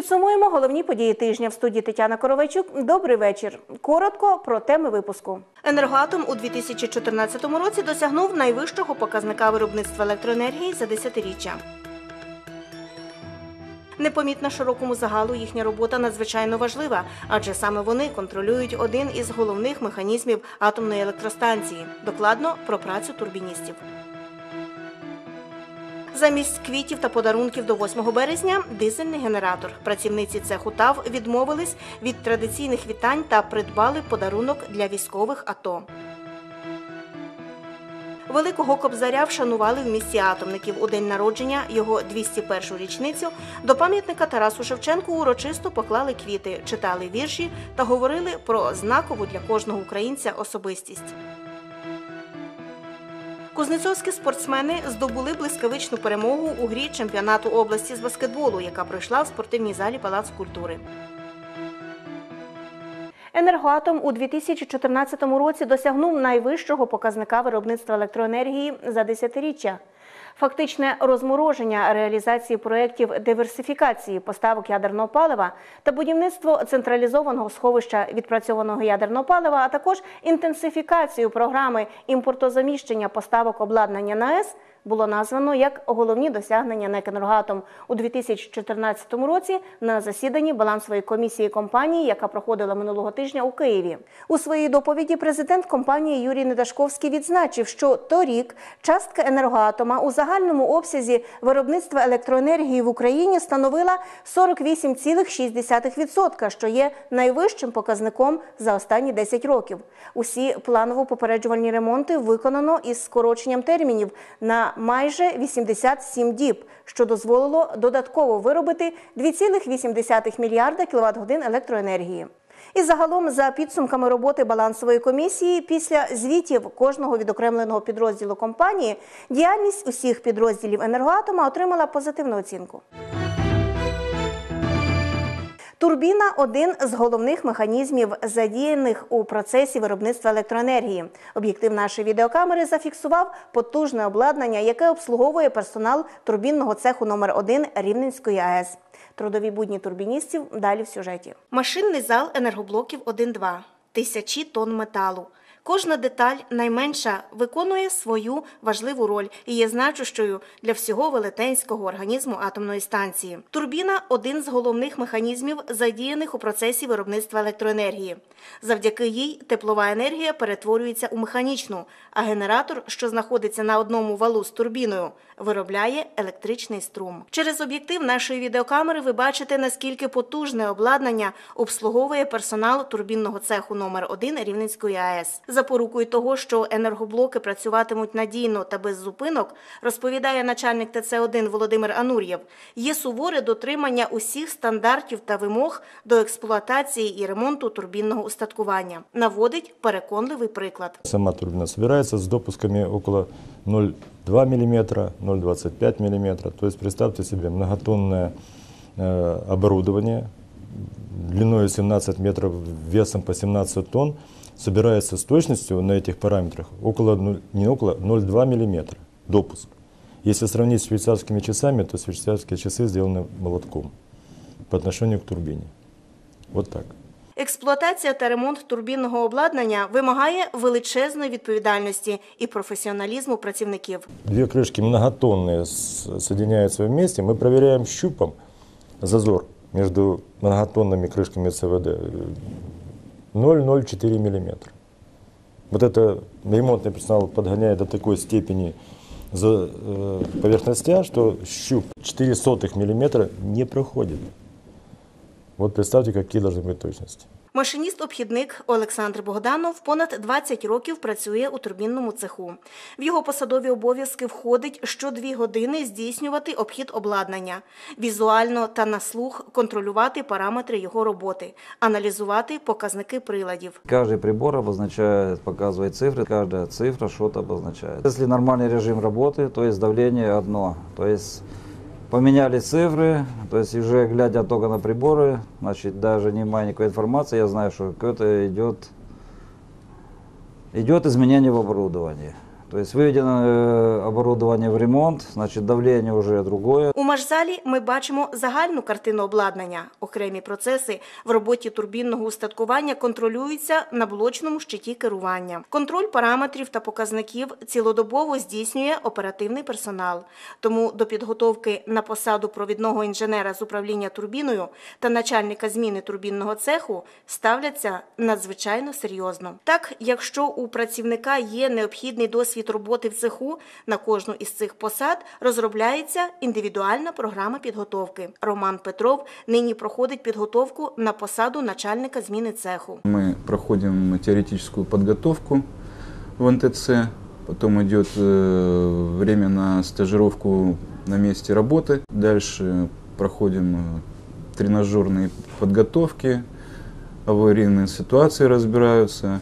Підсумуємо головні події тижня в студії Тетяна Коровайчук. Добрий вечір. Коротко про теми випуску. Енергоатом у 2014 році досягнув найвищого показника виробництва електроенергії за десятиріччя. Непомітна широкому загалу їхня робота надзвичайно важлива, адже саме вони контролюють один із головних механізмів атомної електростанції. Докладно про працю турбіністів. Замість квітів та подарунків до 8 березня дизельний генератор. Працівниці цеху ТАВ відмовились від традиційних вітань та придбали подарунок для військових АТО. Великого Кобзаря вшанували в місті атомників у день народження його 201-ю річницю. До пам'ятника Тарасу Шевченку урочисто поклали квіти, читали вірші та говорили про знакову для кожного українця особистість. Кузнецовські спортсмени здобули блискавичну перемогу у грі чемпіонату області з баскетболу, яка пройшла в спортивній залі Палац культури. Енергоатом у 2014 році досягнув найвищого показника виробництва електроенергії за десятиріччя. Фактичне розмороження реалізації проєктів диверсифікації поставок ядерного палива та будівництво централізованого сховища відпрацьованого ядерного палива, а також інтенсифікацію програми імпортозаміщення поставок обладнання на ЕС – було названо як головні досягнення НЕК «Енергоатом» у 2014 році на засіданні балансової комісії компанії, яка проходила минулого тижня у Києві. У своїй доповіді президент компанії Юрій Недашковський відзначив, що торік частка енергоатома у загальному обсязі виробництва електроенергії в Україні становила 48,6%, що є найвищим показником за останні 10 років. Усі планово-попереджувальні ремонти виконано із скороченням термінів на майже 87 діб, що дозволило додатково виробити 2,8 мільярда кВт-годин електроенергії. І загалом, за підсумками роботи балансової комісії, після звітів кожного відокремленого підрозділу компанії, діяльність усіх підрозділів енергоатома отримала позитивну оцінку. Турбіна один з головних механізмів, задіяних у процесі виробництва електроенергії. Об'єктив нашої відеокамери зафіксував потужне обладнання, яке обслуговує персонал турбінного цеху номер 1 Рівненської АЕС. Трудові будні турбіністів далі в сюжеті. Машинний зал енергоблоків 1-2. Тисячі тонн металу. Кожна деталь найменша виконує свою важливу роль і є значущою для всього велетенського організму атомної станції. Турбіна один з головних механізмів, задіяних у процесі виробництва електроенергії. Завдяки їй теплова енергія перетворюється у механічну, а генератор, що знаходиться на одному валу з турбіною, виробляє електричний струм. Через об'єктив нашої відеокамери ви бачите, наскільки потужне обладнання обслуговує персонал турбінного цеху номер 1 Рівненської АЕС. Запорукою того, що енергоблоки працюватимуть надійно та без зупинок, розповідає начальник ТЦ-1 Володимир Анур'єв, є суворе дотримання усіх стандартів та вимог до експлуатації і ремонту турбінного устаткування. Наводить переконливий приклад. Сама турбина собирается с допусками около 0,2 мм, 0,25 мм. То есть представьте себе многотонное э, оборудование длиной 17 метров, весом по 17 тонн, собирается с точностью на этих параметрах около, нуль- не около, 0,2 мм допуск. Если сравнить с швейцарскими часами, то швейцарские часы сделаны молотком по отношению к турбине. Вот так. Експлуатація та ремонт турбінного обладнання вимагає величезної відповідальності і професіоналізму працівників. Две крышки многотонные с- соединяются вместе. Мы проверяем щупом зазор между многотонными крышками ЦВД э, 0,04 мм. Вот это ремонтный персонал подгоняет до такой степени за э, поверхностя, что щуп 4 сотых миллиметра не проходит. Вот представьте, какие должны быть точности. Машиніст-обхідник Олександр Богданов понад 20 років працює у турбінному цеху. В його посадові обов'язки входить що дві години здійснювати обхід обладнання, візуально та на слух контролювати параметри його роботи, аналізувати показники приладів. Каждый прибор обозначает, показывает цифры, каждая цифра что-то обозначает. Если нормальный режим работы, то есть давление одно, то есть поменялись цифры, то есть уже глядя только на приборы, значит даже не имея никакой информации, я знаю, что какое-то идет, идет изменение в оборудовании. То есть выведено э, оборудование в ремонт, значит давление уже другое. У машзалі ми бачимо загальну картину обладнання. Окремі процеси в роботі турбінного устаткування контролюються на блочному щиті керування. Контроль параметрів та показників цілодобово здійснює оперативний персонал. Тому до підготовки на посаду провідного інженера з управління турбіною та начальника зміни турбінного цеху ставляться надзвичайно серйозно. Так, якщо у працівника є необхідний досвід роботи в цеху, на кожну із цих посад розробляється індивідуальна програма підготовки. Роман Петров нині проходить підготовку на посаду начальника зміни цеху. Мы проходим теоретическую подготовку в НТЦ, потом идет э, время на стажировку на месте работы, дальше проходим э, тренажерные подготовки, аварийные ситуации разбираются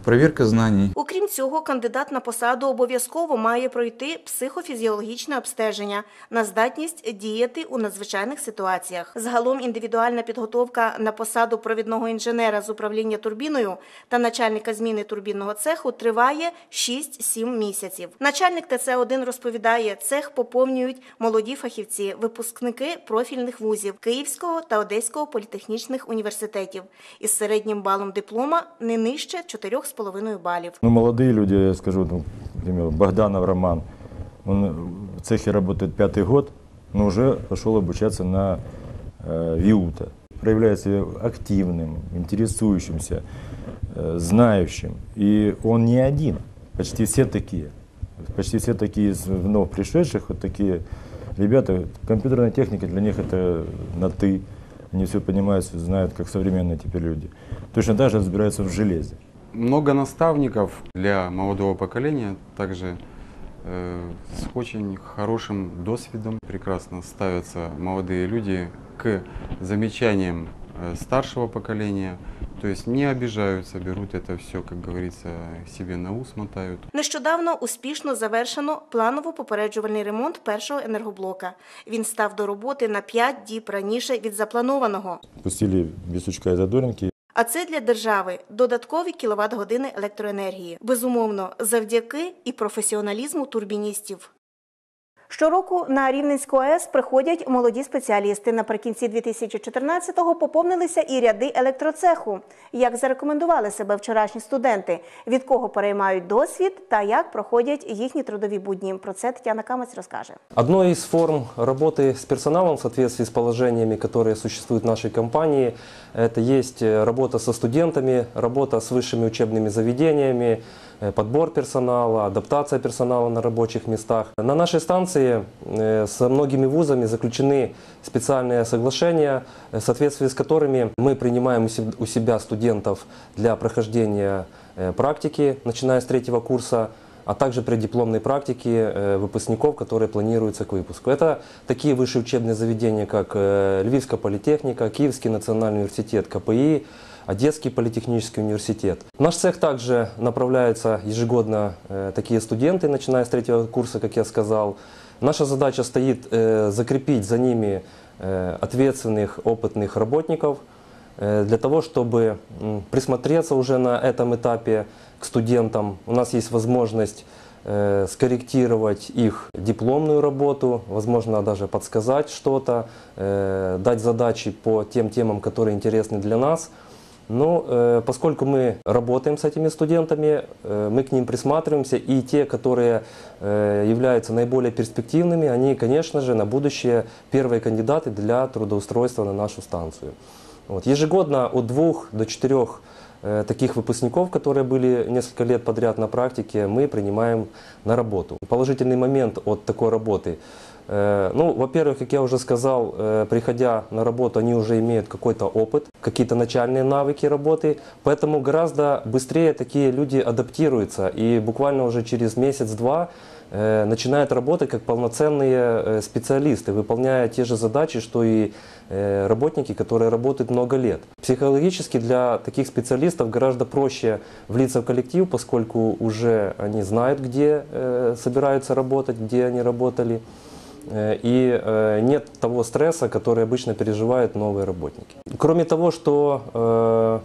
и проверка знаний. Окрім цього, кандидат на посаду обов'язково має пройти психофізіологічне обстеження на здатність діяти у надзвичайних ситуаціях. Загалом індивідуальна підготовка на посаду провідного інженера з управління турбіною та начальника зміни турбінного цеху триває 6-7 місяців. Начальник ТЦ-1 розповідає, цех поповнюють молоді фахівці, випускники профільних вузів Київського та Одеського політехнічних університетів із середнім балом диплома не нижче 4,5 балів. Ну, молодые люди, я скажу, ну, к примеру, Богданов Роман, он в цехе работает пятый год, но уже пошел обучаться на э, ВИУТа. Проявляется активным, интересующимся, э, знающим. И он не один, почти все такие. Почти все такие из вновь пришедших, вот такие ребята. Компьютерная техника для них это на «ты». Они все понимают, знают, как современные теперь люди. Точно так же разбираются в железе. Много наставников для молодого поколения, также э, с очень хорошим досвидом. Прекрасно ставятся молодые люди к замечаниям э, старшего поколения, то есть не обижаются, берут это все, как говорится, себе на ус мотают. Нещодавно успішно завершено планово-попереджувальний ремонт першого енергоблока. Він став до роботи на 5 діб раніше від запланованого. Пустили Бісучка і Задоренки. а це для держави додаткові кіловат-години електроенергії. Безумовно, завдяки і професіоналізму турбіністів. Щороку на Рівненську АЕС приходять молоді спеціалісти. Наприкінці 2014-го поповнилися і ряди електроцеху. Як зарекомендували себе вчорашні студенти, від кого переймають досвід та як проходять їхні трудові будні. Про це Тетяна Камець розкаже. Одной из форм работы с персоналом в соответствии с положениями, которые существуют в нашей компании, это есть э, работа со студентами, работа с высшими учебными заведениями, э, Подбор персонала, адаптация персонала на рабочих местах. На нашей станции э, со многими вузами заключены специальные соглашения, э, в соответствии с которыми мы принимаем у себ- у себя студентов для прохождения э, практики, начиная с третьего курса, а также при дипломной практике э, выпускников, которые планируются к выпуску. Это такие высшие учебные заведения, как э, Львивская политехника, Киевский национальный университет, КПИ, Одесский политехнический университет. В наш цех также направляются ежегодно э, такие студенты, начиная с третьего курса, как я сказал. Наша задача стоит э, закрепить за ними э, ответственных, опытных работников, для того, чтобы присмотреться уже на этом этапе к студентам. У нас есть возможность скорректировать их дипломную работу, возможно, даже подсказать что-то, дать задачи по тем темам, которые интересны для нас. Но э, поскольку мы работаем с этими студентами, э, мы к ним присматриваемся, и те, которые э, являются наиболее перспективными, они, конечно же, на будущее первые кандидаты для трудоустройства на нашу станцию. Вот. Ежегодно от двух до четырех э, таких выпускников, которые были несколько лет подряд на практике, мы принимаем на работу. Положительный момент от такой работы. э, Ну, во-первых, как я уже сказал, э, приходя на работу, они уже имеют какой-то опыт, какие-то начальные навыки работы, поэтому гораздо быстрее такие люди адаптируются и буквально уже через месяц-два э, начинают работать как полноценные э, специалисты, выполняя те же задачи, что и э, работники, которые работают много лет. Психологически для таких специалистов гораздо проще влиться в коллектив, поскольку уже они знают, где э, собираются работать, где они работали. Э, И э, нет того стресса, который обычно переживают новые работники. Кроме того, что э,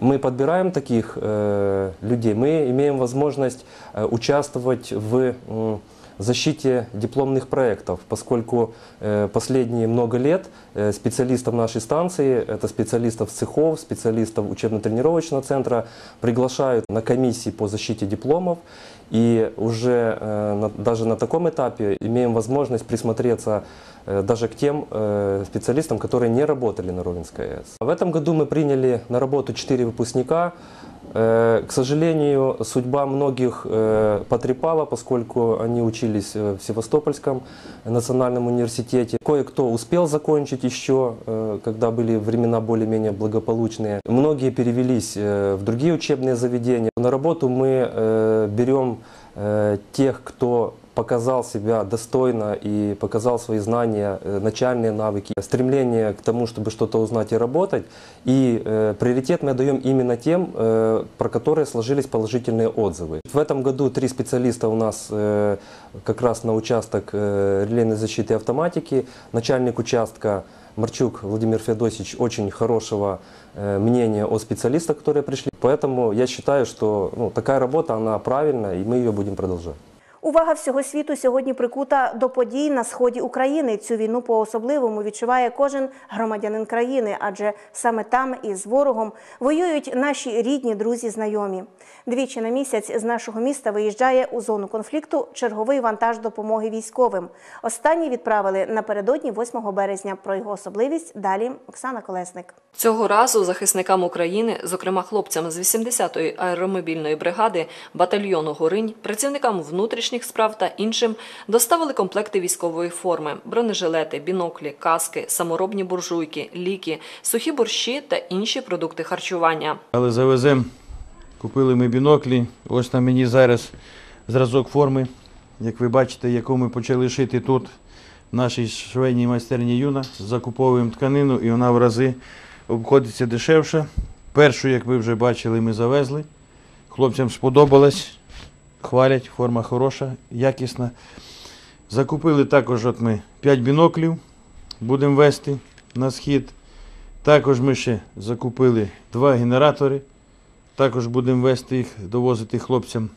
мы подбираем таких э, людей, мы имеем возможность э, участвовать в м, защите дипломных проектов, поскольку э, последние много лет э, специалистов нашей станции, это специалистов цехов, специалистов учебно-тренировочного центра, приглашают на комиссии по защите дипломов. И уже э, на- даже на таком этапе имеем возможность присмотреться э, даже к тем э, специалистам, которые не работали на Ровенской АЭС. В этом году мы приняли на работу 4 выпускника. Э, К сожалению, судьба многих э, потрепала, поскольку они учились э, в Севастопольском национальном университете. Кое-кто успел закончить еще, э, когда были времена более-менее благополучные. Многие перевелись э, в другие учебные заведения. На работу мы э, берем э, тех, кто показал себя достойно и показал свои знания, э, начальные навыки, стремление к тому, чтобы что-то узнать и работать. И э, приоритет мы даем именно тем, э, про которые сложились положительные отзывы. В этом году три специалиста у нас э, как раз на участок э, релейной защиты и автоматики. Начальник участка Марчук Владимир Феодосич очень хорошего э, мнения о специалистах, которые пришли. Поэтому я считаю, что ну, такая работа, она правильная, и мы ее будем продолжать. Увага всього світу сьогодні прикута до подій на сході України. Цю війну по-особливому відчуває кожен громадянин країни, адже саме там із ворогом воюють наші рідні, друзі, знайомі. Двічі на місяць з нашого міста виїжджає у зону конфлікту черговий вантаж допомоги військовим. Останній відправили напередодні 8 березня. Про його особливість далі Оксана Колесник. Цього разу захисникам України, зокрема хлопцям з 80-ї аеромобільної бригади, батальйону Горинь, працівникам внутрішніх справ та іншим доставили комплекти військової форми: бронежилети, біноклі, каски, саморобні буржуйки, ліки, сухі борщі та інші продукти харчування. Але завеземо, купили ми біноклі. Ось на мені зараз зразок форми, як ви бачите, яку ми почали шити тут, в нашій швейній майстерні Юна. Закуповуємо тканину і вона в рази обходиться дешевше. Першу, як ви вже бачили, ми завезли. Хлопцям сподобалось, хвалять, форма хороша, якісна. Закупили також от ми 5 біноклів, будемо вести на схід. Також ми ще закупили два генератори. Також будемо вести їх, довозити хлопцям.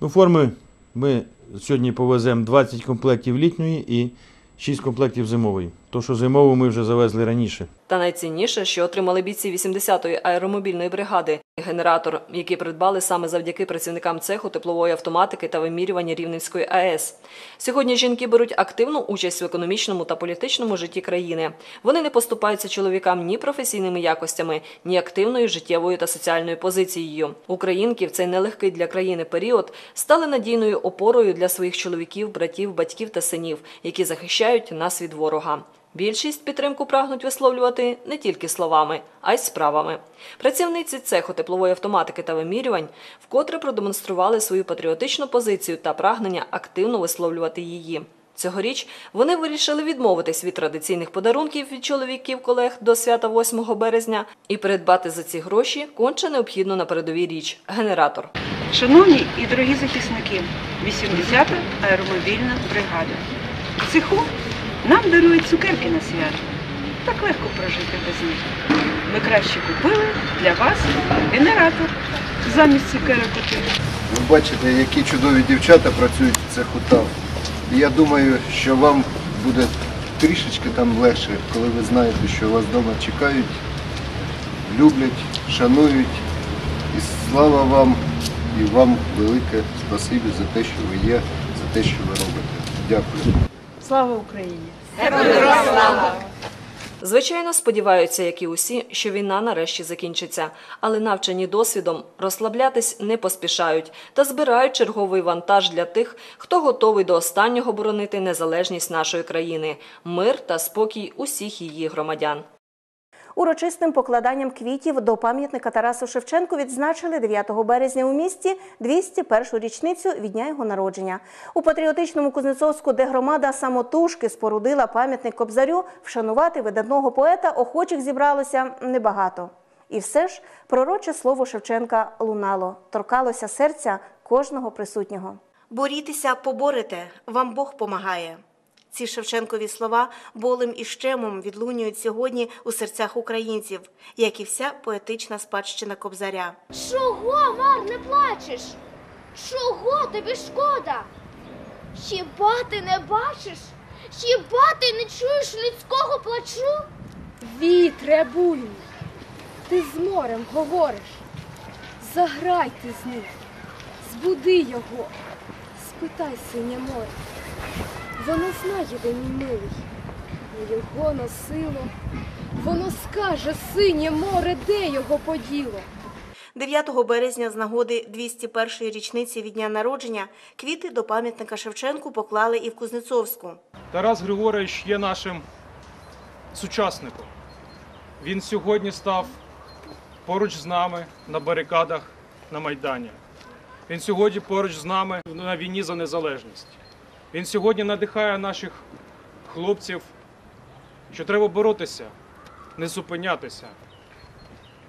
Ну, форми ми сьогодні повеземо 20 комплектів літньої і 6 комплектів зимової. То, що зимову ми вже завезли раніше. Та найцінніше, що отримали бійці 80-ї аеромобільної бригади генератор, який придбали саме завдяки працівникам цеху теплової автоматики та вимірювання Рівненської АЕС. Сьогодні жінки беруть активну участь в економічному та політичному житті країни. Вони не поступаються чоловікам ні професійними якостями, ні активною життєвою та соціальною позицією. Українки в цей нелегкий для країни період стали надійною опорою для своїх чоловіків, братів, батьків та синів, які захищають нас від ворога. Більшість підтримку прагнуть висловлювати не тільки словами, а й справами. Працівниці цеху теплової автоматики та вимірювань вкотре продемонстрували свою патріотичну позицію та прагнення активно висловлювати її. Цьогоріч вони вирішили відмовитись від традиційних подарунків від чоловіків колег до свята 8 березня і придбати за ці гроші конче необхідну на передовій річ генератор. Шановні і дорогі захисники, 80-та аеромобільна бригада. В цеху нам дарують цукерки на свято. Так легко прожити без них. Ми краще купили для вас генератор замість цукерок. Ви бачите, які чудові дівчата працюють в цеху там. І я думаю, що вам буде трішечки там легше, коли ви знаєте, що вас вдома чекають, люблять, шанують. І слава вам і вам велике спасибі за те, що ви є, за те, що ви робите. Дякую. Слава Україні! Звичайно, сподіваються, як і усі, що війна нарешті закінчиться, але навчені досвідом розслаблятись не поспішають та збирають черговий вантаж для тих, хто готовий до останнього боронити незалежність нашої країни, мир та спокій усіх її громадян. Урочистим покладанням квітів до пам'ятника Тарасу Шевченку відзначили 9 березня у місті 201-шу річницю від дня його народження. У патріотичному Кузнецовську, де громада самотужки спорудила пам'ятник Кобзарю, вшанувати видатного поета охочих зібралося небагато. І все ж пророче слово Шевченка лунало, торкалося серця кожного присутнього. Борітеся, поборете, вам Бог помагає. Ці Шевченкові слова болем і щемом відлунюють сьогодні у серцях українців, як і вся поетична спадщина Кобзаря. Чого, Мар, не плачеш? Чого тобі шкода? Хіба ти не бачиш? Хіба ти не чуєш людського плачу? Вітре буйний, ти з морем говориш. Заграй ти з ним, збуди його, спитай синє море. Воно знає, де мій милий, його носило. Воно скаже, синє море, де його поділо. 9 березня з нагоди 201-ї річниці від дня народження квіти до пам'ятника Шевченку поклали і в Кузнецовську. Тарас Григорович є нашим сучасником. Він сьогодні став поруч з нами на барикадах на Майдані. Він сьогодні поруч з нами на війні за незалежність. Він сьогодні надихає наших хлопців, що треба боротися, не зупинятися.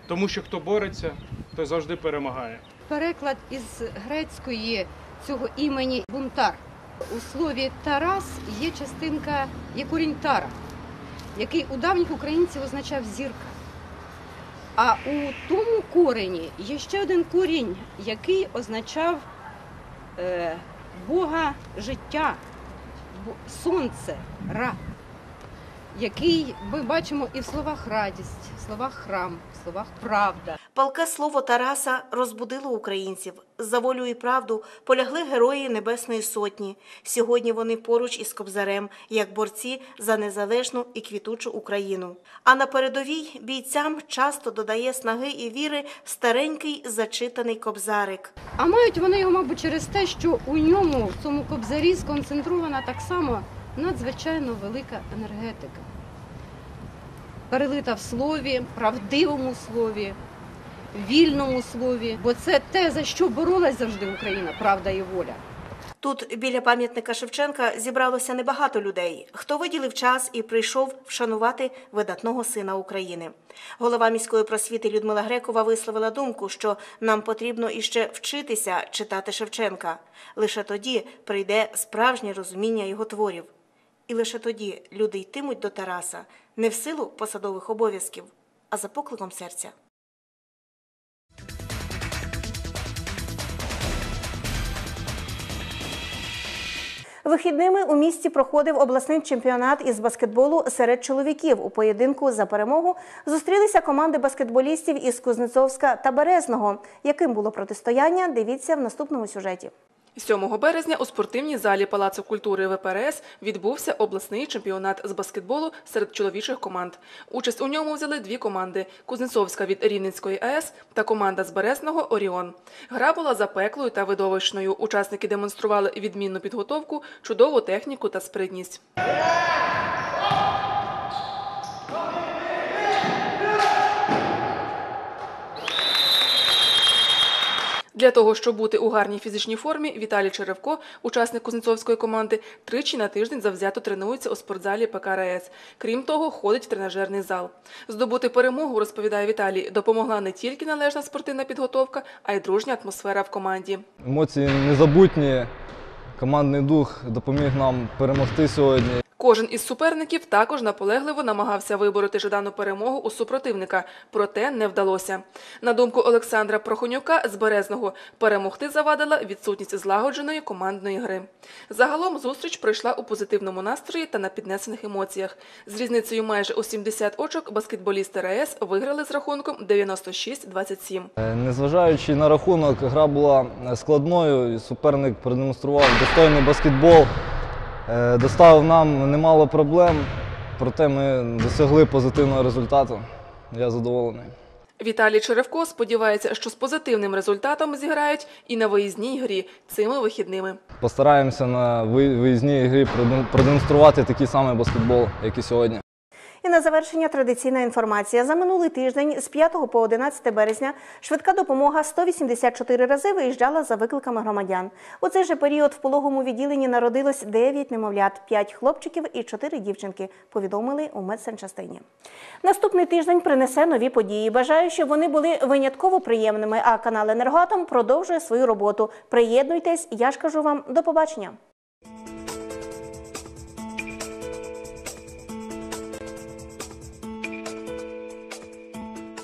Тому що хто бореться, той завжди перемагає. Переклад із грецької цього імені бунтар. У слові Тарас є частинка, є корінь тара, який у давніх українців означав зірка. А у тому корені є ще один корінь, який означав е, Бога життя, сонце, ра, який ми бачимо і в словах радість, в словах храм, в словах правда. Палке слово Тараса розбудило українців. За волю і правду полягли герої Небесної Сотні. Сьогодні вони поруч із Кобзарем, як борці за незалежну і квітучу Україну. А на передовій бійцям часто додає снаги і віри старенький зачитаний Кобзарик. А мають вони його, мабуть, через те, що у ньому, в цьому кобзарі, сконцентрована так само надзвичайно велика енергетика. Перелита в слові, правдивому слові, вільному слові. Бо це те, за що боролась завжди Україна, правда і воля. Тут біля пам'ятника Шевченка зібралося небагато людей, хто виділив час і прийшов вшанувати видатного сина України. Голова міської просвіти Людмила Грекова висловила думку, що нам потрібно іще вчитися читати Шевченка. Лише тоді прийде справжнє розуміння його творів. І лише тоді люди йтимуть до Тараса не в силу посадових обов'язків, а за покликом серця. Вихідними у місті проходив обласний чемпіонат із баскетболу серед чоловіків. У поєдинку за перемогу зустрілися команди баскетболістів із Кузнецовська та Березного. Яким було протистояння? Дивіться в наступному сюжеті. 7 березня у спортивній залі Палацу культури ВПРС відбувся обласний чемпіонат з баскетболу серед чоловічих команд. Участь у ньому взяли дві команди: Кузнецовська від Рівненської АЕС та команда з Березного Оріон. Гра була запеклою та видовищною. Учасники демонстрували відмінну підготовку, чудову техніку та спритність. Для того, щоб бути у гарній фізичній формі, Віталій Черевко, учасник Кузнецовської команди, тричі на тиждень завзято тренується у спортзалі ПКРС. Крім того, ходить в тренажерний зал. Здобути перемогу, розповідає Віталій, допомогла не тільки належна спортивна підготовка, а й дружня атмосфера в команді. Емоції незабутні. Командний дух допоміг нам перемогти сьогодні. Кожен із суперників також наполегливо намагався вибороти жадану перемогу у супротивника, проте не вдалося. На думку Олександра Прохонюка з Березного, перемогти завадила відсутність злагодженої командної гри. Загалом зустріч пройшла у позитивному настрої та на піднесених емоціях. З різницею майже у 70 очок баскетболісти РАЕС виграли з рахунком 96-27. Е, Незважаючи на рахунок, гра була е, складною. Суперник продемонстрував достойний баскетбол, доставив нам немало проблем, проте ми досягли позитивного результату. Я задоволений. Віталій Черевко сподівається, що з позитивним результатом зіграють і на виїзній грі цими вихідними. Постараємося на ви- виїзній грі продем- продемонструвати такий самий баскетбол, як і сьогодні. І на завершення традиційна інформація. За минулий тиждень з 5 по 11 березня швидка допомога 184 рази виїжджала за викликами громадян. У цей же період в пологовому відділенні народилось 9 немовлят, 5 хлопчиків і 4 дівчинки, повідомили у медсанчастині. Наступний тиждень принесе нові події. Бажаю, щоб вони були винятково приємними, а канал «Енергоатом» продовжує свою роботу. Приєднуйтесь, я ж кажу вам до побачення.